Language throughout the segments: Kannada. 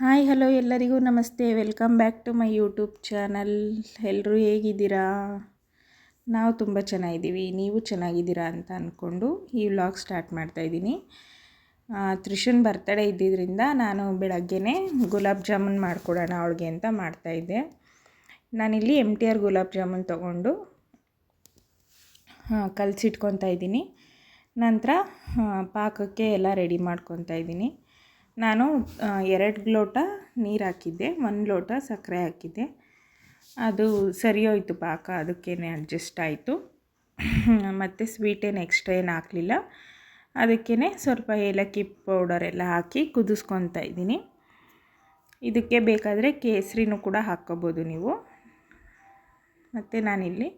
ಹಾಯ್, ಹಲೋ ಎಲ್ಲರಿಗೂ ನಮಸ್ತೆ. Welcome back to my YouTube channel. ಎಲ್ಲರೂ ಹೇಗಿದ್ದೀರಾ? ನಾವು ತುಂಬ ಚೆನ್ನಾಗಿದ್ದೀವಿ. ನೀವು ಚೆನ್ನಾಗಿದ್ದೀರಾ ಅಂತ ಅಂದ್ಕೊಂಡು ಈ ವ್ಲಾಗ್ ಸ್ಟಾರ್ಟ್ ಮಾಡ್ತಾಯಿದ್ದೀನಿ ತ್ರಿಶನ್ ಬರ್ತಡೇ ಇದ್ದಿದ್ದರಿಂದ ನಾನು ಬೆಳಗ್ಗೆನೇ ಗುಲಾಬ್ ಜಾಮೂನ್ ಮಾಡಿಕೊಡೋಣ ಅವಳಿಗೆ ಅಂತ ಮಾಡ್ತಾಯಿದ್ದೆ ನಾನಿಲ್ಲಿ M T R gulab jamun ತೊಗೊಂಡು ಕಲಸಿಟ್ಕೊತಾ ಇದ್ದೀನಿ. ನಂತರ ಪಾಕಕ್ಕೆ ಎಲ್ಲ ರೆಡಿ ಮಾಡ್ಕೊತಾ ಇದ್ದೀನಿ. ನಾನು ಎರಡು ಲೋಟ ನೀರು ಹಾಕಿದ್ದೆ. ಒಂದು ಲೋಟ ಸಕ್ಕರೆ ಹಾಕಿದ್ದೆ. ಅದು ಸರಿ ಹೋಯಿತು ಪಾಕ, ಅದಕ್ಕೇನೆ ಅಡ್ಜಸ್ಟ್ ಆಯಿತು. ಮತ್ತು ಏನು ಎಕ್ಸ್ಟ್ರಾ ಏನು ಹಾಕಲಿಲ್ಲ. ಅದಕ್ಕೇ ಸ್ವಲ್ಪ ಏಲಕ್ಕಿ ಪೌಡರ್ ಎಲ್ಲ ಹಾಕಿ ಕುದಿಸ್ಕೊತಾ ಇದ್ದೀನಿ. ಇದಕ್ಕೆ ಬೇಕಾದರೆ ಕೇಸರಿನೂ ಕೂಡ ಹಾಕ್ಕೋಬೋದು ನೀವು. ಮತ್ತು ನಾನಿಲ್ಲಿ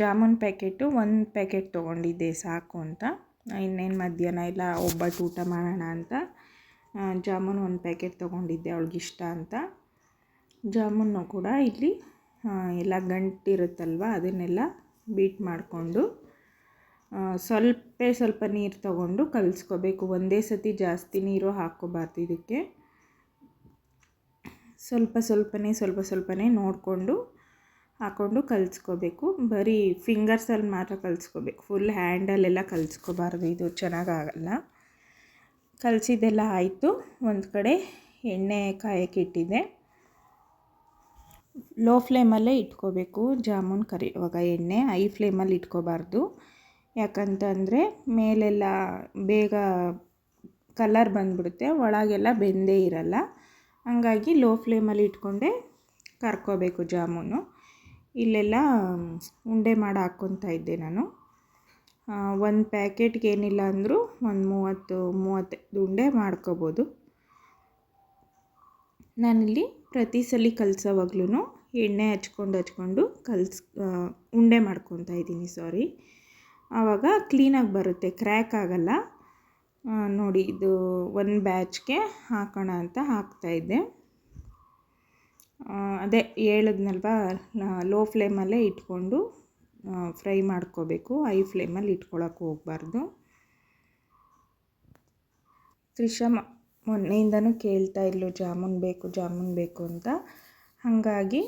ಜಾಮೂನ್ ಪ್ಯಾಕೆಟು ಒಂದು ಪ್ಯಾಕೆಟ್ ತೊಗೊಂಡಿದ್ದೆ ಸಾಕು ಅಂತ. ಇನ್ನೇನು ಮಧ್ಯಾಹ್ನ ಇಲ್ಲ ಒಬ್ಬಟ್ಟು ಊಟ ಮಾಡೋಣ ಅಂತ. ಜಾಮೂನ್ ಒಂದು ಪ್ಯಾಕೆಟ್ ತೊಗೊಂಡಿದ್ದೆ ಅವಳಿಗಿಷ್ಟ ಅಂತ. ಜಾಮೂನು ಕೂಡ ಇಲ್ಲಿ ಎಲ್ಲ ಗಂಟಿರುತ್ತಲ್ವ, ಅದನ್ನೆಲ್ಲ ಬೀಟ್ ಮಾಡಿಕೊಂಡು ಸ್ವಲ್ಪ ಸ್ವಲ್ಪ ನೀರು ತಗೊಂಡು ಕಲಿಸ್ಕೋಬೇಕು. ಒಂದೇ ಸತಿ ಜಾಸ್ತಿ ನೀರು ಹಾಕ್ಕೋಬಾರ್ದು ಇದಕ್ಕೆ. ಸ್ವಲ್ಪ ಸ್ವಲ್ಪನೇ ಸ್ವಲ್ಪ ಸ್ವಲ್ಪನೇ ನೋಡಿಕೊಂಡು ಹಾಕ್ಕೊಂಡು ಕಲಿಸ್ಕೋಬೇಕು ಬರೀ ಫಿಂಗರ್ಸಲ್ಲಿ ಮಾತ್ರ ಕಲಿಸ್ಕೋಬೇಕು ಫುಲ್ ಹ್ಯಾಂಡಲ್ಲೆಲ್ಲ ಕಲಿಸ್ಕೋಬಾರ್ದು ಇದು ಚೆನ್ನಾಗಾಗಲ್ಲ. ಕಲಸಿದ್ದೆಲ್ಲ ಆಯಿತು. ಒಂದು ಕಡೆ ಎಣ್ಣೆ ಕಾಯಕ್ಕೆ ಲೋ ಫ್ಲೇಮಲ್ಲೇ ಇಟ್ಕೋಬೇಕು. ಜಾಮೂನ್ ಕರಿಯುವಾಗ ಎಣ್ಣೆ ಹೈ ಫ್ಲೇಮಲ್ಲಿ ಇಟ್ಕೋಬಾರ್ದು. ಯಾಕಂತಂದರೆ ಮೇಲೆಲ್ಲ ಬೇಗ ಕಲರ್ ಬಂದುಬಿಡುತ್ತೆ. ಒಳಗೆಲ್ಲ ಬೆಂದೇ ಇರಲ್ಲ. ಹಂಗಾಗಿ ಲೋ ಫ್ಲೇಮಲ್ಲಿ ಇಟ್ಕೊಂಡೆ ಕರ್ಕೋಬೇಕು ಜಾಮೂನು. ಇಲ್ಲೆಲ್ಲ ಉಂಡೆ ಮಾಡಿ ಹಾಕ್ಕೊತಾ ಇದ್ದೆ ನಾನು. ಒಂದು ಪ್ಯಾಕೆಟ್ಗೆ ಏನಿಲ್ಲ ಅಂದರೂ ಒಂದು ಮೂವತ್ತು, ಮೂವತ್ತೈದು ಉಂಡೆ ಮಾಡ್ಕೋಬೋದು. ನಾನಿಲ್ಲಿ ಪ್ರತಿ ಸಲ ಕಲಸೋವಾಗ್ಲೂ ಎಣ್ಣೆ ಹಚ್ಕೊಂಡು ಹಚ್ಕೊಂಡು ಕಲ್ಸ್ ಉಂಡೆ ಮಾಡ್ಕೊತಾ ಇದ್ದೀನಿ, ಸಾರಿ. ಆವಾಗ ಕ್ಲೀನಾಗಿ ಬರುತ್ತೆ, ಕ್ರ್ಯಾಕ್ ಆಗಲ್ಲ. ನೋಡಿ, ಇದು ಒಂದು ಬ್ಯಾಚ್ಗೆ ಹಾಕೋಣ ಅಂತ ಹಾಕ್ತಾಯಿದ್ದೆ ಅದೇ ಹೇಳಿದ್ನಲ್ವ ಲೋ ಫ್ಲೇಮಲ್ಲೇ ಇಟ್ಕೊಂಡು ಫ್ರೈ ಮಾಡ್ಕೋಬೇಕು. ಹೈ ಫ್ಲೇಮಲ್ಲಿ ಇಟ್ಕೊಳಕ್ಕೆ ಹೋಗಬಾರ್ದು. ತ್ರಿಷ ಮೊನ್ನೆಯಿಂದನೂ ಕೇಳ್ತಾ ಇದ್ಲು, ಜಾಮೂನ್ ಬೇಕು ಜಾಮೂನ್ ಬೇಕು ಅಂತ. ಹಾಗಾಗಿ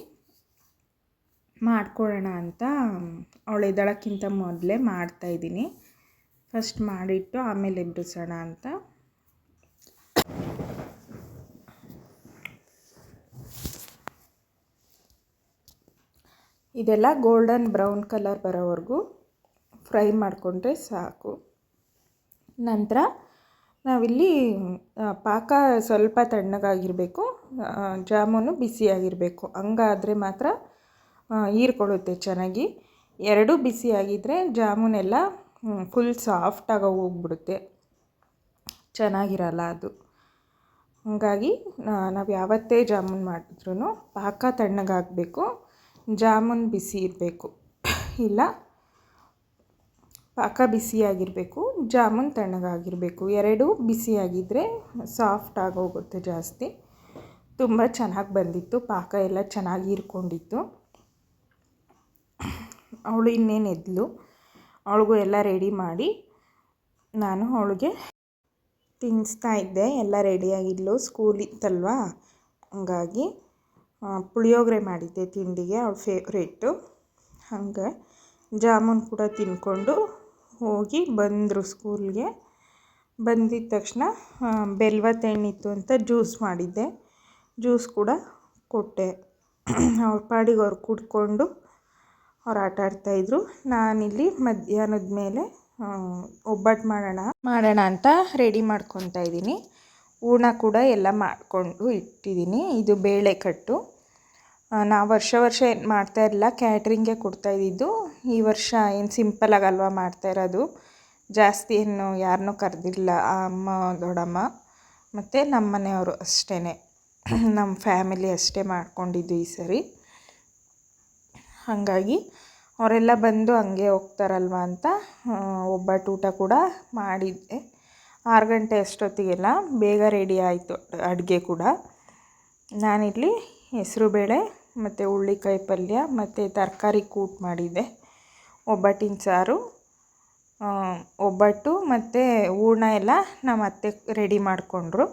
ಮಾಡ್ಕೊಳ್ಳೋಣ ಅಂತ, ಅವಳು ಎದ್ದಳಕ್ಕಿಂತ ಮೊದಲೇ ಮಾಡ್ತಾಯಿದ್ದೀನಿ ಫಸ್ಟ್ ಮಾಡಿಟ್ಟು ಆಮೇಲೆ ಎಬ್ಬಿಸೋಣ ಅಂತ. ಇದೆಲ್ಲ ಗೋಲ್ಡನ್ ಬ್ರೌನ್ ಕಲರ್ ಬರೋವರೆಗೂ ಫ್ರೈ ಮಾಡಿಕೊಂಡ್ರೆ ಸಾಕು. ನಂತರ ನಾವಿಲ್ಲಿ ಪಾಕ ಸ್ವಲ್ಪ ತಣ್ಣಗಾಗಿರಬೇಕು ಜಾಮೂನು ಬಿಸಿಯಾಗಿರಬೇಕು. ಹಂಗಾದರೆ ಮಾತ್ರ ಹೀರ್ಕೊಳ್ಳುತ್ತೆ ಚೆನ್ನಾಗಿ. ಎರಡೂ ಬಿಸಿಯಾಗಿದ್ದರೆ ಜಾಮೂನೆಲ್ಲ ಫುಲ್ ಸಾಫ್ಟಾಗಿ ಹೋಗ್ಬಿಡುತ್ತೆ. ಚೆನ್ನಾಗಿರಲ್ಲ ಅದು. ಹಾಗಾಗಿ ನಾವು ಯಾವತ್ತೇ ಜಾಮೂನ್ ಮಾಡಿದ್ರೂ ಪಾಕ ತಣ್ಣಗಾಗಬೇಕು. ಜಾಮೂನ್ ಬಿಸಿ ಇರಬೇಕು. ಇಲ್ಲ, ಪಾಕ ಬಿಸಿಯಾಗಿರಬೇಕು, ಜಾಮೂನ್ ತಣ್ಣಗಾಗಿರಬೇಕು. ಎರಡೂ ಬಿಸಿಯಾಗಿದ್ದರೆ ಸಾಫ್ಟ್ ಆಗೋಗುತ್ತೆ ಜಾಸ್ತಿ. ತುಂಬ ಚೆನ್ನಾಗಿ ಬಂದಿತ್ತು. ಪಾಕ ಎಲ್ಲ ಚೆನ್ನಾಗಿ ಇರ್ಕೊಂಡಿತ್ತು. ಅವಳು ಇನ್ನೇನು ಎದ್ಲು? ಅವಳಿಗೂ ಎಲ್ಲ ರೆಡಿ ಮಾಡಿ ನಾನು ಅವಳಿಗೆ ತಿನ್ನಿಸ್ತಾ ಇದ್ದೆ. ಎಲ್ಲ ರೆಡಿಯಾಗಿದ್ಲು ಸ್ಕೂಲ್ ಇತ್ತಲ್ವಾ? ಹಂಗಾಗಿ ಪುಳಿಯೋಗರೆ ಮಾಡಿದ್ದೆ ತಿಂಡಿಗೆ, ಅವ್ಳ ಫೇವ್ರೇಟು ಹಾಗೆ ಜಾಮೂನ್ ಕೂಡ ತಿಂದ್ಕೊಂಡು ಹೋಗಿ ಬಂದರು ಸ್ಕೂಲ್ಗೆ. ಬಂದಿದ್ದ ತಕ್ಷಣ ಬೆಲ್ವ ತೆಣ್ಣಿತ್ತು ಅಂತ ಜ್ಯೂಸ್ ಮಾಡಿದ್ದೆ. ಜ್ಯೂಸ್ ಕೂಡ ಕೊಟ್ಟೆ. ಅವ್ರ ಪಾಡಿಗೆ ಅವ್ರು ಕುಡ್ಕೊಂಡು ಅವ್ರು ಆಟ ಆಡ್ತಾಯಿದ್ರು ನಾನಿಲ್ಲಿ ಮಧ್ಯಾಹ್ನದ ಮೇಲೆ ಒಬ್ಬಟ್ಟು ಮಾಡೋಣ ಮಾಡೋಣ ಅಂತ ರೆಡಿ ಮಾಡ್ಕೊತಾ ಇದ್ದೀನಿ. ಹೂರ್ಣ ಕೂಡ ಎಲ್ಲ ಮಾಡಿಕೊಂಡು ಇಟ್ಟಿದ್ದೀನಿ. ಇದು ಬೇಳೆ ಕಟ್ಟು ನಾವು ವರ್ಷ ವರ್ಷ ಏನು ಮಾಡ್ತಾ ಇರಲಿಲ್ಲ ಕ್ಯಾಟ್ರಿಂಗೇ ಕೊಡ್ತಾಯಿದ್ದಿದ್ದು ಈ ವರ್ಷ ಏನು ಸಿಂಪಲ್ ಆಗಲ್ವ ಮಾಡ್ತಾ ಇರೋದು. ಜಾಸ್ತಿ ಏನು ಯಾರನ್ನೂ ಕರೆದಿಲ್ಲ ಅಮ್ಮ, ದೊಡ್ಡಮ್ಮ. ಮತ್ತು ನಮ್ಮ ಮನೆಯವರು ಅಷ್ಟೇ ನಮ್ಮ ಫ್ಯಾಮಿಲಿ ಅಷ್ಟೇ ಮಾಡ್ಕೊಂಡಿದ್ದು ಈ ಸರಿ. ಹಾಗಾಗಿ ಅವರೆಲ್ಲ ಬಂದು ಹಂಗೆ ಹೋಗ್ತಾರಲ್ವ ಅಂತ ಒಬ್ಬಟ್ಟು ಊಟ ಕೂಡ ಮಾಡಿದ್ದೆ. ಆರು ಗಂಟೆ ಅಷ್ಟೊತ್ತಿಗೆಲ್ಲ ಬೇಗ ರೆಡಿ ಆಯಿತು ಅಡುಗೆ ಕೂಡ. ನಾನಿಲ್ಲಿ ಹೆಸರುಬೇಳೆ ಮತ್ತು ಹುಳ್ಳಿಕಾಯಿ ಪಲ್ಯ, ಮತ್ತು ತರಕಾರಿ ಕೂಟ್ ಮಾಡಿದ್ದೆ ಒಬ್ಬಟ್ಟಿನ ಸಾರು ಒಬ್ಬಟ್ಟು ಮತ್ತು ಹೂರ್ಣ ಎಲ್ಲ ನಮ್ಮ ಅತ್ತೆ ರೆಡಿ ಮಾಡಿಕೊಂಡ್ರು.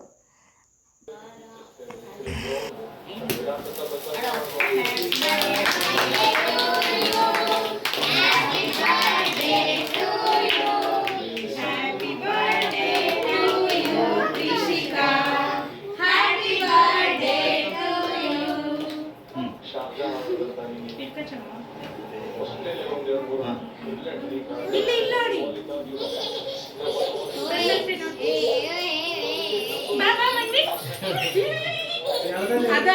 ಇಲ್ಲ ಇಲ್ಲ ಅಡಿ ಅದ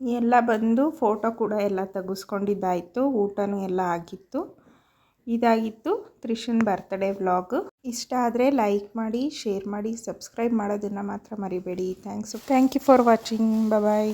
ಎಲ್ಲ ಬಂದು ಫೋಟೋ ಕೂಡ ಎಲ್ಲ ತೆಗೆಸ್ಕೊಂಡಿದ್ದಾಯಿತು, ಊಟನೂ ಎಲ್ಲ ಆಗಿತ್ತು. ಇದಾಗಿತ್ತು ತ್ರಿಶನ್ ಬರ್ತ್ಡೇ ವ್ಲಾಗ್ ಇಷ್ಟ ಆದರೆ ಲೈಕ್ ಮಾಡಿ ಶೇರ್ ಮಾಡಿ ಸಬ್ಸ್ಕ್ರೈಬ್ ಮಾಡೋದನ್ನು ಮಾತ್ರ ಮರಿಬೇಡಿ. Thanks thank you for watching bye